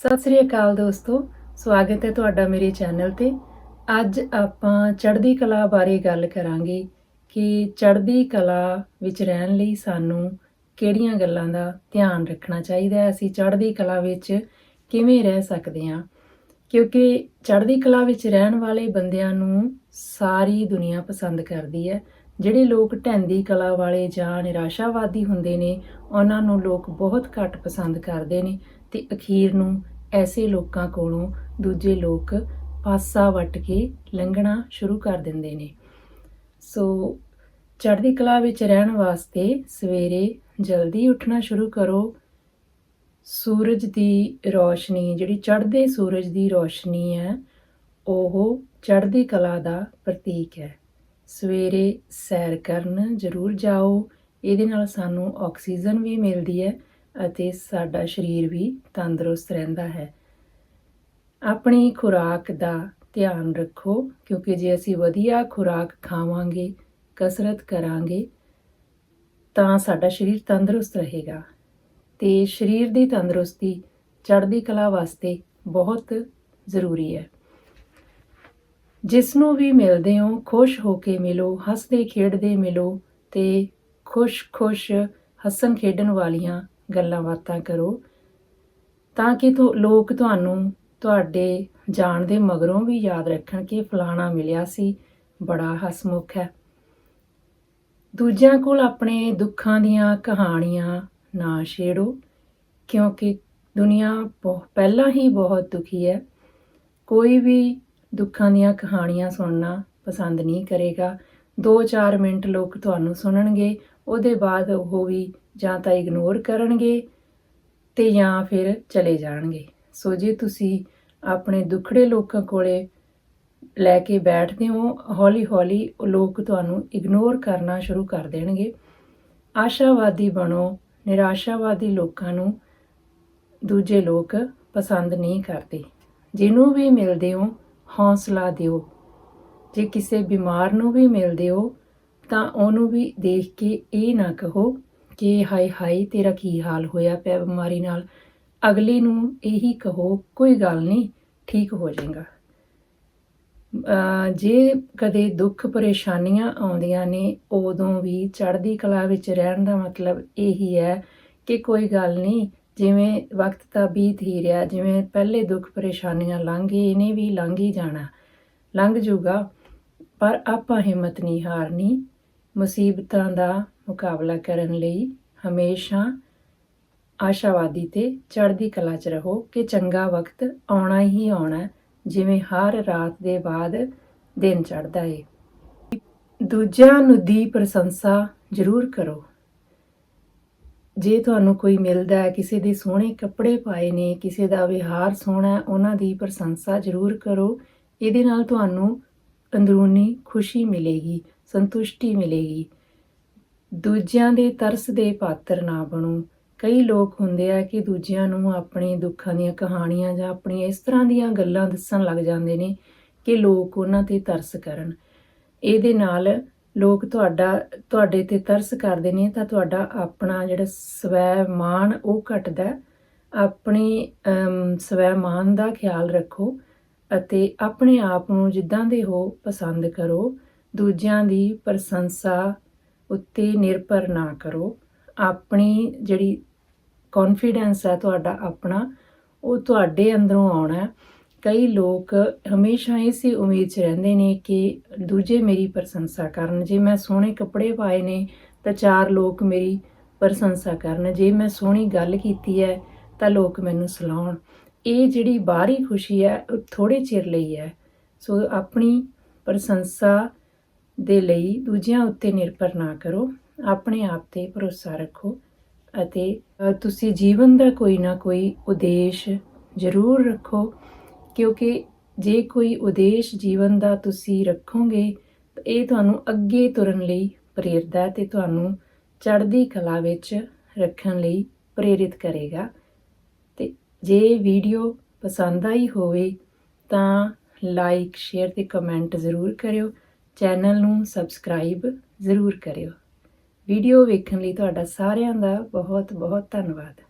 ਸਤਿ ਸ੍ਰੀ ਅਕਾਲ ਦੋਸਤੋ, ਸਵਾਗਤ ਹੈ ਤੁਹਾਡਾ ਮੇਰੇ ਚੈਨਲ ਤੇ। ਅੱਜ ਆਪਾਂ ਚੜ੍ਹਦੀ ਕਲਾ ਬਾਰੇ ਗੱਲ ਕਰਾਂਗੇ ਕਿ ਚੜ੍ਹਦੀ ਕਲਾ ਵਿੱਚ ਰਹਿਣ ਲਈ ਸਾਨੂੰ ਕਿਹੜੀਆਂ ਗੱਲਾਂ ਦਾ ਧਿਆਨ ਰੱਖਣਾ ਚਾਹੀਦਾ ਹੈ, ਅਸੀਂ ਚੜ੍ਹਦੀ ਕਲਾ ਵਿੱਚ ਕਿਵੇਂ ਰਹਿ ਸਕਦੇ ਹਾਂ। ਕਿਉਂਕਿ ਚੜ੍ਹਦੀ ਕਲਾ ਵਿੱਚ ਰਹਿਣ ਵਾਲੇ ਬੰਦਿਆਂ ਨੂੰ ਸਾਰੀ ਦੁਨੀਆ ਪਸੰਦ ਕਰਦੀ ਹੈ। ਜਿਹੜੇ ਲੋਕ ਢੈਂਦੀ ਕਲਾ ਵਾਲੇ ਜਾਂ ਨਿਰਾਸ਼ਾਵਾਦੀ ਹੁੰਦੇ ਨੇ, ਉਹਨਾਂ ਨੂੰ ਲੋਕ ਬਹੁਤ ਘੱਟ ਪਸੰਦ ਕਰਦੇ ਨੇ ਤੇ ਅਖੀਰ ਨੂੰ ਐਸੇ ਲੋਕਾਂ ਕੋਲੋਂ ਦੂਜੇ ਲੋਕ ਪਾਸਾ ਵੱਟ ਕੇ ਲੰਘਣਾ ਸ਼ੁਰੂ ਕਰ ਦਿੰਦੇ ਨੇ। ਸੋ ਚੜ੍ਹਦੀ ਕਲਾ ਵਿੱਚ ਰਹਿਣ ਵਾਸਤੇ ਸਵੇਰੇ ਜਲਦੀ ਉੱਠਣਾ ਸ਼ੁਰੂ ਕਰੋ। ਸੂਰਜ ਦੀ ਰੋਸ਼ਨੀ, ਜਿਹੜੀ ਚੜ੍ਹਦੇ ਸੂਰਜ ਦੀ ਰੋਸ਼ਨੀ ਹੈ, ਉਹ ਚੜ੍ਹਦੀ ਕਲਾ ਦਾ ਪ੍ਰਤੀਕ ਹੈ। ਸਵੇਰੇ ਸੈਰ ਕਰਨ ਜ਼ਰੂਰ ਜਾਓ। ਇਹਦੇ ਨਾਲ ਸਾਨੂੰ ਆਕਸੀਜਨ ਵੀ ਮਿਲਦੀ ਹੈ। ਅਤੇ ਸਾਡਾ ਸਰੀਰ ਵੀ ਤੰਦਰੁਸਤ ਰਹਿੰਦਾ ਹੈ। ਆਪਣੀ ਖੁਰਾਕ ਦਾ ਧਿਆਨ ਰੱਖੋ, ਕਿਉਂਕਿ ਜੇ ਅਸੀਂ ਵਧੀਆ ਖੁਰਾਕ ਖਾਵਾਂਗੇ, ਕਸਰਤ ਕਰਾਂਗੇ, ਤਾਂ ਸਾਡਾ ਸਰੀਰ ਤੰਦਰੁਸਤ ਰਹੇਗਾ। ਤੇ ਸਰੀਰ ਦੀ ਤੰਦਰੁਸਤੀ ਚੜ੍ਹਦੀ ਕਲਾ ਵਾਸਤੇ ਬਹੁਤ ਜ਼ਰੂਰੀ ਹੈ। ਜਿਸ ਨੂੰ ਵੀ ਮਿਲਦੇ ਹੋ, ਖੁਸ਼ ਹੋ ਕੇ ਮਿਲੋ, ਹੱਸਦੇ ਖੇਡਦੇ ਮਿਲੋ ਤੇ ਖੁਸ਼-ਖੁਸ਼ ਹੱਸਣ ਖੇਡਣ ਵਾਲੀਆਂ ਗੱਲਾਂ ਬਾਤਾਂ ਕਰੋ ਤਾਂ ਕਿ ਤੋ, ਲੋਕ ਤੁਹਾਨੂੰ ਤੁਹਾਡੇ ਜਾਣ ਦੇ ਮਗਰੋਂ ਵੀ ਯਾਦ ਰੱਖਣ ਕਿ ਫਲਾਣਾ ਮਿਲਿਆ ਸੀ, ਬੜਾ ਹਸਮੁਖ ਹੈ। ਦੂਜਿਆਂ ਕੋਲ ਆਪਣੇ ਦੁੱਖਾਂ ਦੀਆਂ ਕਹਾਣੀਆਂ ਨਾ ਛੇੜੋ, ਕਿਉਂਕਿ ਦੁਨੀਆ ਬਹੁ- ਪਹਿਲਾਂ ਹੀ ਬਹੁਤ ਦੁਖੀ ਹੈ। ਕੋਈ ਵੀ ਦੁੱਖਾਂ ਦੀਆਂ ਕਹਾਣੀਆਂ ਸੁਣਨਾ ਪਸੰਦ ਨਹੀਂ ਕਰੇਗਾ। 2-4 ਮਿੰਟ ਲੋਕ ਤੁਹਾਨੂੰ ਸੁਣਨਗੇ, ਉਹਦੇ ਬਾਅਦ ਉਹ ਵੀ ਜਾਂ ਤਾਂ ਇਗਨੋਰ ਕਰਨਗੇ ਤੇ ਜਾਂ ਫਿਰ ਚਲੇ ਜਾਣਗੇ। ਸੋ ਜੇ ਤੁਸੀਂ ਆਪਣੇ ਦੁੱਖੜੇ ਲੋਕਾਂ ਕੋਲੇ ਲੈ ਕੇ ਬੈਠਦੇ ਹੋ ਹੌਲੀ-ਹੌਲੀ ਉਹ ਲੋਕ ਤੁਹਾਨੂੰ ਇਗਨੋਰ ਕਰਨਾ ਸ਼ੁਰੂ ਕਰ ਦੇਣਗੇ। ਆਸ਼ਾਵਾਦੀ ਬਣੋ, ਨਿਰਾਸ਼ਾਵਾਦੀ ਲੋਕਾਂ ਨੂੰ ਦੂਜੇ ਲੋਕ ਪਸੰਦ ਨਹੀਂ ਕਰਦੇ। ਜਿਹਨੂੰ ਵੀ ਮਿਲਦੇ ਹੋ, ਹੌਸਲਾ ਦਿਓ। ਜੇ ਕਿਸੇ ਬਿਮਾਰ ਨੂੰ ਵੀ ਮਿਲਦੇ ਹੋ, ਤਾਂ ਉਹਨੂੰ ਵੀ ਦੇਖ ਕੇ ਇਹ ਨਾ ਕਹੋ ਕਿ ਹਾਏ ਹਾਏ ਤੇਰਾ ਕੀ ਹਾਲ ਹੋਇਆ ਪਿਆ ਬਿਮਾਰੀ ਨਾਲ। ਅਗਲੇ ਨੂੰ ਇਹੀ ਕਹੋ, ਕੋਈ ਗੱਲ ਨਹੀਂ, ਠੀਕ ਹੋ ਜਾਏਗਾ। ਜੇ ਕਦੇ ਦੁੱਖ ਪਰੇਸ਼ਾਨੀਆਂ ਆਉਂਦੀਆਂ ਨੇ, ਉਦੋਂ ਵੀ ਚੜ੍ਹਦੀ ਕਲਾ ਵਿੱਚ ਰਹਿਣ ਦਾ ਮਤਲਬ ਇਹੀ ਹੈ ਕਿ ਕੋਈ ਗੱਲ ਨਹੀਂ, ਜਿਵੇਂ ਵਕਤ ਤਾਂ ਬੀਤ ਹੀ ਰਿਹਾ, ਜਿਵੇਂ ਪਹਿਲੇ ਦੁੱਖ ਪਰੇਸ਼ਾਨੀਆਂ ਲੰਘ ਗਏ ਇਹਨੇ ਵੀ ਲੰਘ ਹੀ ਜਾਣਾ। ਲੰਘ ਜੂਗਾ ਪਰ ਆਪਾਂ ਹਿੰਮਤ ਨਹੀਂ ਹਾਰਨੀ। ਮੁਸੀਬਤਾਂ ਦਾ ਮੁਕਾਬਲਾ ਕਰਨ ਲਈ ਹਮੇਸ਼ਾ ਆਸ਼ਾਵਾਦੀ ਤੇ ਚੜ੍ਹਦੀ ਕਲਾ 'ਚ ਰਹੋ ਕਿ ਚੰਗਾ ਵਕਤ ਆਉਣਾ ਹੀ ਆਉਣਾ ਜਿਵੇਂ ਹਰ ਰਾਤ ਦੇ ਬਾਅਦ ਦਿਨ ਚੜ੍ਹਦਾ ਏ। ਦੂਜਿਆਂ ਨੂੰ ਦੀ ਪ੍ਰਸ਼ੰਸਾ ਜ਼ਰੂਰ ਕਰੋ। ਜੇ ਤੁਹਾਨੂੰ ਕੋਈ ਮਿਲਦਾ ਹੈ, ਕਿਸੇ ਦੇ ਸੋਹਣੇ ਕੱਪੜੇ ਪਾਏ ਨੇ, ਕਿਸੇ ਦਾ ਵਿਹਾਰ ਸੋਹਣਾ ਉਹਨਾਂ ਦੀ ਪ੍ਰਸ਼ੰਸਾ ਜ਼ਰੂਰ ਕਰੋ। ਇਹਦੇ ਨਾਲ ਤੁਹਾਨੂੰ ਅੰਦਰੂਨੀ ਖੁਸ਼ੀ ਮਿਲੇਗੀ, ਸੰਤੁਸ਼ਟੀ ਮਿਲੇਗੀ। ਦੂਜਿਆਂ ਦੇ ਤਰਸ ਦੇ ਪਾਤਰ ਨਾ ਬਣੋ। ਕਈ ਲੋਕ ਹੁੰਦੇ ਆ ਕਿ ਦੂਜਿਆਂ ਨੂੰ ਆਪਣੇ ਦੁੱਖਾਂ ਦੀਆਂ ਕਹਾਣੀਆਂ ਜਾਂ ਆਪਣੀਆਂ ਇਸ ਤਰ੍ਹਾਂ ਦੀਆਂ ਗੱਲਾਂ ਦੱਸਣ ਲੱਗ ਜਾਂਦੇ ਨੇ ਕਿ ਲੋਕ ਉਹਨਾਂ ਤੇ ਤਰਸ ਕਰਨ। ਇਹਦੇ ਨਾਲ ਲੋਕ ਤੁਹਾਡਾ, ਤੁਹਾਡੇ ਤੇ ਤਰਸ ਕਰਦੇ ਨੇ ਤਾਂ ਤੁਹਾਡਾ ਆਪਣਾ ਜਿਹੜਾ ਸਵੈ ਮਾਣ ਉਹ ਘਟਦਾ। ਆਪਣੇ ਸਵੈ ਮਾਣ ਦਾ ਖਿਆਲ ਰੱਖੋ ਅਤੇ ਆਪਣੇ ਆਪ ਨੂੰ ਜਿੱਦਾਂ ਦੇ ਹੋ ਪਸੰਦ ਕਰੋ। ਦੂਜਿਆਂ ਦੀ ਪ੍ਰਸ਼ੰਸਾ ਉੱਤੇ ਨਿਰਭਰ ਨਾ ਕਰੋ। ਆਪਣੀ ਜਿਹੜੀ ਕੌਨਫੀਡੈਂਸ ਹੈ ਤੁਹਾਡਾ ਆਪਣਾ, ਉਹ ਤੁਹਾਡੇ ਅੰਦਰੋਂ ਆਉਣਾ ਕਈ ਲੋਕ ਹਮੇਸ਼ਾ ਇਸੇ ਉਮੀਦ 'ਚ ਰਹਿੰਦੇ ਨੇ ਕਿ ਦੂਜੇ ਮੇਰੀ ਪ੍ਰਸ਼ੰਸਾ ਕਰਨ। ਜੇ ਮੈਂ ਸੋਹਣੇ ਕੱਪੜੇ ਪਾਏ ਨੇ ਤਾਂ ਚਾਰ ਲੋਕ ਮੇਰੀ ਪ੍ਰਸ਼ੰਸਾ ਕਰਨ। ਜੇ ਮੈਂ ਸੋਹਣੀ ਗੱਲ ਕੀਤੀ ਹੈ ਤਾਂ ਲੋਕ ਮੈਨੂੰ ਸਲਾਹਣ ਇਹ ਜਿਹੜੀ ਬਾਹਰੀ ਖੁਸ਼ੀ ਹੈ, ਉਹ ਥੋੜੇ ਚਿਰ ਲਈ ਹੈ। ਸੋ ਆਪਣੀ ਪ੍ਰਸ਼ੰਸਾ ਦੇ ਲਈ ਦੂਜਿਆਂ ਉੱਤੇ ਨਿਰਭਰ ਨਾ ਕਰੋ। ਆਪਣੇ ਆਪ ਤੇ ਭਰੋਸਾ ਰੱਖੋ ਅਤੇ ਤੁਸੀਂ ਜੀਵਨ ਦਾ ਕੋਈ ਨਾ ਕੋਈ ਉਦੇਸ਼ ਜ਼ਰੂਰ ਰੱਖੋ, ਕਿਉਂਕਿ ਜੇ ਕੋਈ ਉਦੇਸ਼ ਜੀਵਨ ਦਾ ਤੁਸੀਂ ਰੱਖੋਗੇ ਤਾਂ ਇਹ ਤੁਹਾਨੂੰ ਅੱਗੇ ਤੁਰਨ ਲਈ ਪ੍ਰੇਰਦਾ ਹੈ ਤੇ ਤੁਹਾਨੂੰ ਚੜ੍ਹਦੀ ਕਲਾ ਵਿੱਚ ਰੱਖਣ ਲਈ ਪ੍ਰੇਰਿਤ ਕਰੇਗਾ। ਤੇ ਜੇ ਵੀਡੀਓ ਪਸੰਦ ਆਈ ਹੋਵੇ ਤਾਂ ਲਾਈਕ, ਸ਼ੇਅਰ ਤੇ ਕਮੈਂਟ ਜ਼ਰੂਰ ਕਰਿਓ। ਚੈਨਲ ਨੂੰ ਸਬਸਕ੍ਰਾਈਬ ਜ਼ਰੂਰ ਕਰਿਓ। ਵੀਡੀਓ ਵੇਖਣ ਲਈ ਤੁਹਾਡਾ ਸਾਰਿਆਂ ਦਾ ਬਹੁਤ ਬਹੁਤ ਧੰਨਵਾਦ।